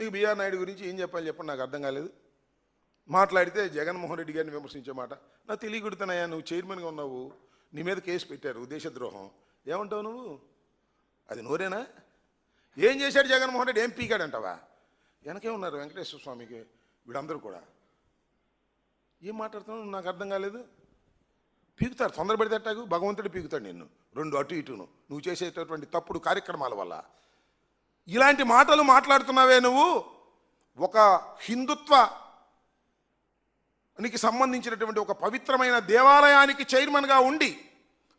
నీకు బీఆర్ నాయుడు గురించి ఏం చెప్పాలి చెప్పండి నాకు అర్థం కాలేదు. మాట్లాడితే జగన్మోహన్ రెడ్డి గారిని విమర్శించే మాట. నా తెలియకుడుతున్నాయా నువ్వు చైర్మన్గా ఉన్నావు. నీ మీద కేసు పెట్టారు దేశద్రోహం. ఏమంటావు నువ్వు? అది నోరేనా? ఏం చేశాడు జగన్మోహన్ రెడ్డి? ఏం పీకాడంటావా? వెనకే ఉన్నారు వెంకటేశ్వర స్వామికి వీళ్ళందరూ కూడా. ఏం మాట్లాడుతున్నావు? నాకు అర్థం కాలేదు. పీకుతారు తొందరపడితే అట్టాగు భగవంతుడు పీకుతాడు నిన్ను. రెండు అటు ఇటును. నువ్వు చేసేటటువంటి తప్పుడు కార్యక్రమాల వల్ల. ఇలాంటి మాటలు మాట్లాడుతున్నావే నువ్వు? ఒక హిందుత్వానికి సంబంధించినటువంటి ఒక పవిత్రమైన దేవాలయానికి చైర్మన్గా ఉండి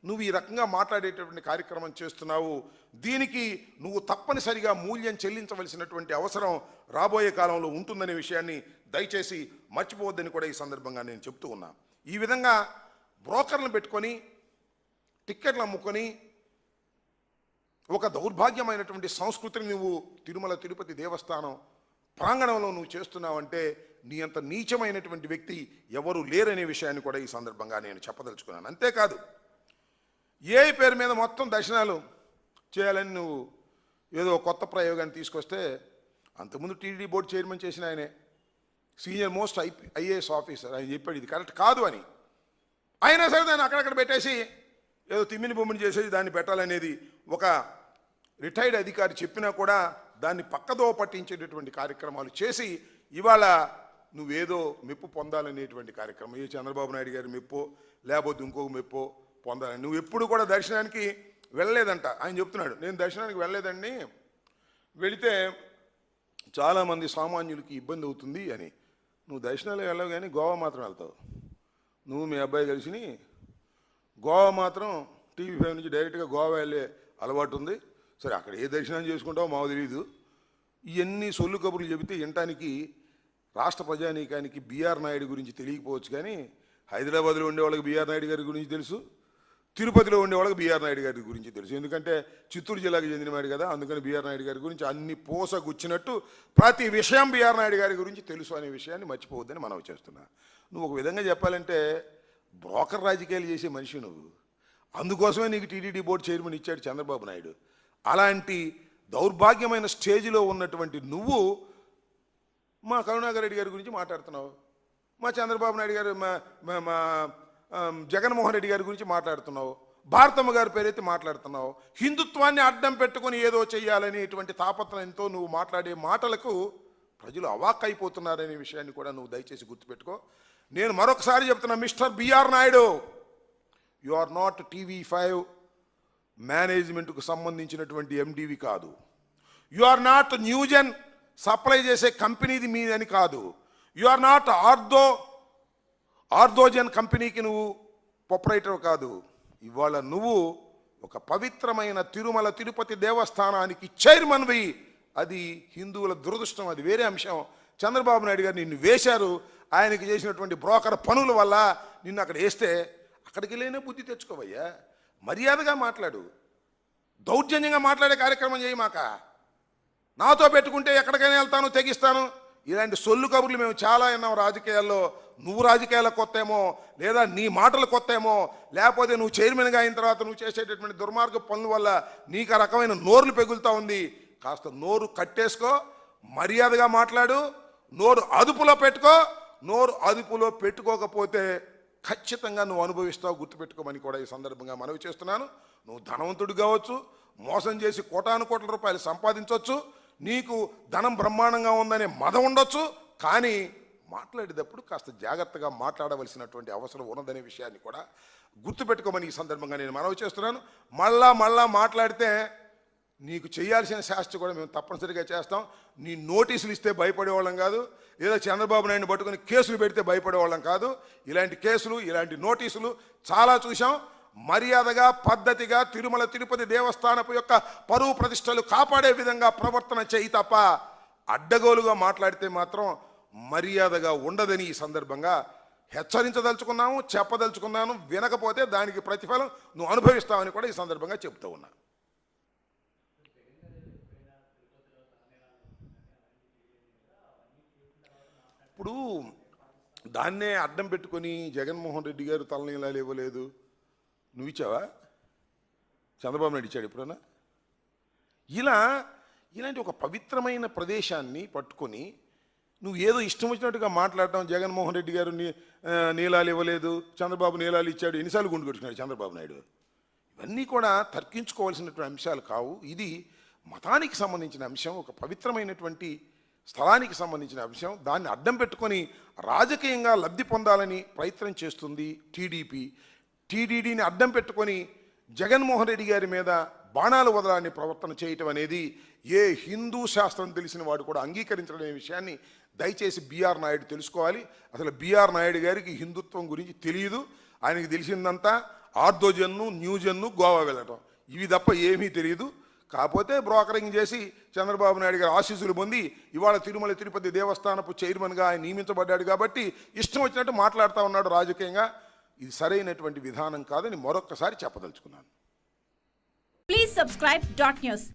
నువ్వు ఈ రకంగా మాట్లాడేటటువంటి కార్యక్రమం చేస్తున్నావు. దీనికి నువ్వు తప్పనిసరిగా మూల్యం చెల్లించవలసినటువంటి అవసరం రాబోయే కాలంలో ఉంటుందనే విషయాన్ని దయచేసి మర్చిపోవద్దని కూడా ఈ సందర్భంగా నేను చెప్తూ ఉన్నా. ఈ విధంగా బ్రోకర్లను పెట్టుకొని టిక్కెట్లు అమ్ముకొని ఒక దౌర్భాగ్యమైనటువంటి సంస్కృతిని నువ్వు తిరుమల తిరుపతి దేవస్థానం ప్రాంగణంలో నువ్వు చేస్తున్నావంటే నీ అంత నీచమైనటువంటి వ్యక్తి ఎవరు లేరనే విషయాన్ని కూడా ఈ సందర్భంగా నేను చెప్పదలుచుకున్నాను. అంతేకాదు ఏ పేరు మీద మొత్తం దర్శనాలు చేయాలని నువ్వు ఏదో కొత్త ప్రయోగాన్ని తీసుకొస్తే అంతకుముందు టీడీ బోర్డు చైర్మన్ చేసిన ఆయనే senior most I IAS officer ఆయన చెప్పాడు. ఇది కరెక్ట్ కాదు అని. అయినా సరే దాన్ని అక్కడక్కడ పెట్టేసి ఏదో తిమ్మిని బొమ్మిని చేసేసి దాన్ని పెట్టాలనేది ఒక రిటైర్డ్ అధికారి చెప్పినా కూడా దాన్ని పక్కదో పట్టించేటటువంటి కార్యక్రమాలు చేసి ఇవాళ నువ్వేదో మెప్పు పొందాలనేటువంటి కార్యక్రమం. ఏ చంద్రబాబు నాయుడు గారి మెప్పో లేకపోతే ఇంకొక మెప్పో పొందాలని. నువ్వు ఎప్పుడు కూడా దర్శనానికి వెళ్ళలేదంట. ఆయన చెప్తున్నాడు నేను దర్శనానికి వెళ్ళలేదండి. వెళితే చాలామంది సామాన్యులకి ఇబ్బంది అవుతుంది అని. నువ్వు దర్శనాలు వెళ్ళవు కానీ గోవా మాత్రం వెళ్తావు. నువ్వు మీ అబ్బాయి కలిసి గోవా మాత్రం టీవీ ఫైవ్ నుంచి డైరెక్ట్గా గోవా వెళ్ళే అలవాటు ఉంది. సరే అక్కడ ఏ దర్శనం చేసుకుంటావో మాకు తెలియదు ఇవన్నీ సొల్లు కబుర్లు చెబితే వినటానికి రాష్ట్ర ప్రజానీకానికి బీఆర్ నాయుడు గురించి తెలియకపోవచ్చు కానీ హైదరాబాద్లో ఉండే వాళ్ళకి బీఆర్ నాయుడు గారి గురించి తెలుసు తిరుపతిలో ఉండే వాళ్ళకి బీఆర్ నాయుడు గారి గురించి తెలుసు. ఎందుకంటే చిత్తూరు జిల్లాకు చెందినవాడు కదా అందుకని బీఆర్ నాయుడు గారి గురించి అన్ని పోసగుచ్చినట్టు ప్రతి విషయం బీఆర్ నాయుడు గారి గురించి తెలుసు అనే విషయాన్ని మర్చిపోవద్దని మనం చేస్తున్నా. నువ్వు ఒక విధంగా చెప్పాలంటే బ్రోకర్ రాజకీయాలు చేసే మనిషి నువ్వు. అందుకోసమే నీకు టీటీడీ బోర్డు చైర్మన్ ఇచ్చాడు చంద్రబాబు నాయుడు. అలాంటి దౌర్భాగ్యమైన స్టేజ్లో ఉన్నటువంటి నువ్వు మా కరుణాకర్ రెడ్డి గారి గురించి మాట్లాడుతున్నావు. మా చంద్రబాబు నాయుడు గారు మా మా- జగన్మోహన్ రెడ్డి గారి గురించి మాట్లాడుతున్నావు. భారతమ్మ గారి పేరైతే మాట్లాడుతున్నావు. హిందుత్వాన్ని అడ్డం పెట్టుకొని ఏదో చెయ్యాలనేటువంటి తాపత్రయంతో నువ్వు మాట్లాడే మాటలకు ప్రజలు అవాక్కైపోతున్నారనే విషయాన్ని కూడా నువ్వు దయచేసి గుర్తుపెట్టుకో. నేను మరొకసారి చెప్తున్నా mister BR Naidu you are not TV five. మేనేజ్మెంట్కు సంబంధించినటువంటి ఎండివి కాదు. You are not Newgen supply చేసే కంపెనీది మీదని కాదు. యు ఆర్ నాట్ ఆర్దో ఆర్దోజన్ కంపెనీకి నువ్వు ప్రొపరేటర్ కాదు. ఇవాళ నువ్వు ఒక పవిత్రమైన తిరుమల తిరుపతి దేవస్థానానికి చైర్మన్వి అది హిందువుల దురదృష్టం అది వేరే అంశం. చంద్రబాబు నాయుడు గారు నిన్ను వేశారు ఆయనకి చేసినటువంటి బ్రోకర్ పనుల వల్ల నిన్ను అక్కడ వేస్తే అక్కడికి వెళ్ళినా బుద్ధి తెచ్చుకోవయ్యా. మర్యాదగా మాట్లాడు. దౌర్జన్యంగా మాట్లాడే కార్యక్రమం చేయమాక నాతో పెట్టుకుంటే ఎక్కడికైనా వెళ్తాను తెగిస్తాను. ఇలాంటి సొల్లు కబుర్లు మేము చాలా విన్నాం రాజకీయాల్లో. నువ్వు రాజకీయాల కొత్తేమో లేదా నీ మాటలు కొత్తేమో లేకపోతే నువ్వు చైర్మన్గా అయిన తర్వాత నువ్వు చేసేటటువంటి దుర్మార్గ పనుల వల్ల నీకు ఆ రకమైన నోరులు పెగులుతా ఉంది. కాస్త నోరు కట్టేసుకో మర్యాదగా మాట్లాడు. నోరు అదుపులో పెట్టుకో నోరు అదుపులో పెట్టుకోకపోతే ఖచ్చితంగా నువ్వు అనుభవిస్తావు గుర్తుపెట్టుకోమని కూడా ఈ సందర్భంగా మనవి చేస్తున్నాను. నువ్వు ధనవంతుడు కావచ్చు మోసం చేసి కోటాను కోట్ల రూపాయలు సంపాదించవచ్చు నీకు ధనం బ్రహ్మాండంగా ఉందనే మదం ఉండొచ్చు కానీ మాట్లాడేటప్పుడు కాస్త జాగ్రత్తగా మాట్లాడవలసినటువంటి అవసరం ఉన్నదనే విషయాన్ని కూడా గుర్తుపెట్టుకోమని ఈ సందర్భంగా నేను మనవి చేస్తున్నాను. మళ్ళా మళ్ళా మాట్లాడితే నీకు చేయాల్సిన శాస్త్ర కూడా మేము తప్పనిసరిగా చేస్తాం. నీ నోటీసులు ఇస్తే భయపడేవాళ్ళం కాదు. లేదా చంద్రబాబు నాయుడు పట్టుకొని కేసులు పెడితే భయపడేవాళ్ళం కాదు. ఇలాంటి కేసులు ఇలాంటి నోటీసులు చాలా చూసాం మర్యాదగా పద్ధతిగా తిరుమల తిరుపతి దేవస్థానపు యొక్క పరువు ప్రతిష్టలు కాపాడే విధంగా ప్రవర్తన చేయి తప్ప అడ్డగోలుగా మాట్లాడితే మాత్రం మర్యాదగా ఉండదని ఈ సందర్భంగా హెచ్చరించదలుచుకున్నాము చెప్పదలుచుకున్నాను. వినకపోతే దానికి ప్రతిఫలం నువ్వు అనుభవిస్తావని కూడా ఈ సందర్భంగా చెప్తూ ఉన్నా. ఇప్పుడు దాన్నే అడ్డం పెట్టుకొని జగన్మోహన్ రెడ్డి గారు తలనీలాలు లేవలేదు. నువ్వు ఇచ్చావా? చంద్రబాబు నాయుడు ఇచ్చాడు ఎప్పుడన్నా? ఇలా ఇలాంటి ఒక పవిత్రమైన ప్రదేశాన్ని పట్టుకొని నువ్వు ఏదో ఇష్టం వచ్చినట్టుగా మాట్లాడటం జగన్మోహన్ రెడ్డి గారు నీలాలు ఇవ్వలేదు చంద్రబాబు నీలాలు ఇచ్చాడు ఎన్నిసార్లు గుండు కొట్టుకున్నాడు చంద్రబాబు నాయుడు? ఇవన్నీ కూడా తర్కించుకోవాల్సినటువంటి అంశాలు కావు. ఇది మతానికి సంబంధించిన అంశం ఒక పవిత్రమైనటువంటి స్థలానికి సంబంధించిన అంశం దాన్ని అడ్డం పెట్టుకొని రాజకీయంగా లబ్ధి పొందాలని ప్రయత్నం చేస్తుంది టీడీపీ. టీడీడీని అడ్డం పెట్టుకొని జగన్మోహన్ రెడ్డి గారి మీద బాణాలు వదలాన్ని ప్రవర్తన చేయటం అనేది ఏ హిందూ శాస్త్రం తెలిసిన వాడు కూడా అంగీకరించడం విషయాన్ని దయచేసి బీఆర్ నాయుడు తెలుసుకోవాలి. అసలు బీఆర్ నాయుడు గారికి హిందుత్వం గురించి తెలియదు. ఆయనకి తెలిసిందంతా ఆర్దోజన్ను న్యూజన్ను గోవా వెళ్ళటం. ఇవి తప్ప ఏమీ తెలియదు. కాకపోతే బ్రోకరింగ్ చేసి చంద్రబాబు నాయుడు గారు ఆశీస్సులు పొంది ఇవాళ తిరుమల తిరుపతి దేవస్థానపు చైర్మన్గా ఆయన నియమించబడ్డాడు కాబట్టి ఇష్టం వచ్చినట్టు మాట్లాడుతూ ఉన్నాడు రాజకీయంగా. ఇది సరైనటువంటి విధానం కాదని మరొక్కసారి చెప్పదలుచుకున్నాను. Please subscribe dot news